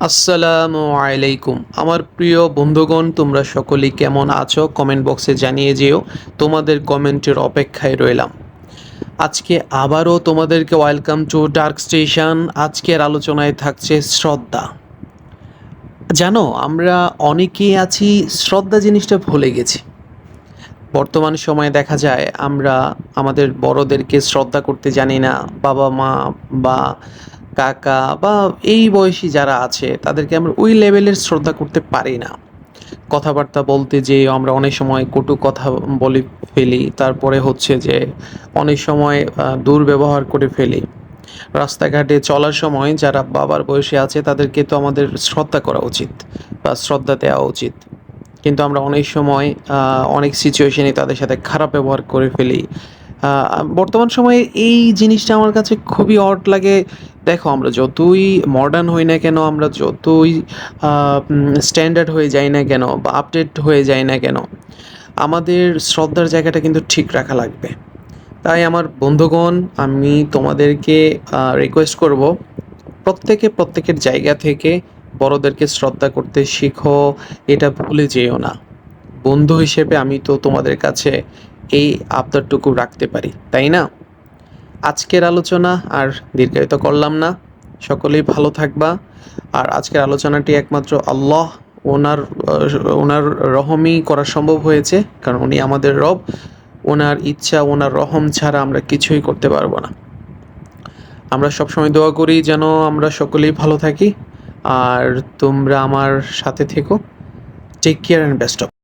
আসসালামু আলাইকুম। আমার প্রিয় বন্ধুগণ, তোমরা সকলেই কেমন আছো? কমেন্ট বক্সে জানিয়ে যেও, তোমাদের কমেন্টের অপেক্ষায় রইলাম। আজকে আবারও তোমাদেরকে ওয়েলকাম টু ডার্ক স্টেশন। আজকের আলোচনায় থাকছে শ্রদ্ধা। জানো, আমরা অনেকেই আছি, শ্রদ্ধা জিনিসটা ভুলে গেছি। বর্তমান সময়ে দেখা যায়, আমরা আমাদের বড়দেরকে শ্রদ্ধা করতে জানি না। বাবা মা বা কাকা বা এই বয়সী যারা আছে, তাদেরকে আমরা ওই লেভেলের শ্রদ্ধা করতে পারি না। কথাবার্তা বলতে যে আমরা অনেক সময় কটু কথা বলে ফেলি, তারপরে হচ্ছে যে অনেক সময় দুর্ব্যবহার করে ফেলি। রাস্তাঘাটে চলার সময় যারা বাবার বয়সে আছে, তাদেরকে তো আমাদের শ্রদ্ধা করা উচিত বা শ্রদ্ধা দেওয়া উচিত। কিন্তু আমরা অনেক সময় অনেক সিচুয়েশনে তাদের সাথে খারাপ ব্যবহার করে ফেলি। বর্তমান সময়ে এই জিনিসটা আমার কাছে খুবই অড লাগে। দেখো, আমরা যতই মডার্ন হই না কেন, আমরা যতই স্ট্যান্ডার্ড হয়ে যাই না কেন বা আপডেট হয়ে যাই না কেন, আমাদের শ্রদ্ধার জায়গাটা কিন্তু ঠিক রাখা লাগবে। তাই আমার বন্ধুগণ, আমি তোমাদেরকে রিকোয়েস্ট করব, প্রত্যেকে প্রত্যেকের জায়গা থেকে বড়দেরকে শ্রদ্ধা করতে শিখো, এটা ভুলে যেও না। বন্ধু হিসেবে আমি তো তোমাদের কাছে এই আবদারটুকু রাখতে পারি, তাই না? আজকের আলোচনা আর দীর্ঘায়িত করলাম না। সকলেই ভালো থাকবা। আর আজকের আলোচনাটি একমাত্র আল্লাহ, ওনার ওনার রহমই করা সম্ভব হয়েছে, কারণ উনি আমাদের রব। ওনার ইচ্ছা, ওনার রহম ছাড়া আমরা কিছুই করতে পারব না। আমরা সবসময় দোয়া করি যেন আমরা সকলেই ভালো থাকি। আর তোমরা আমার সাথে থেকো। Take care and best of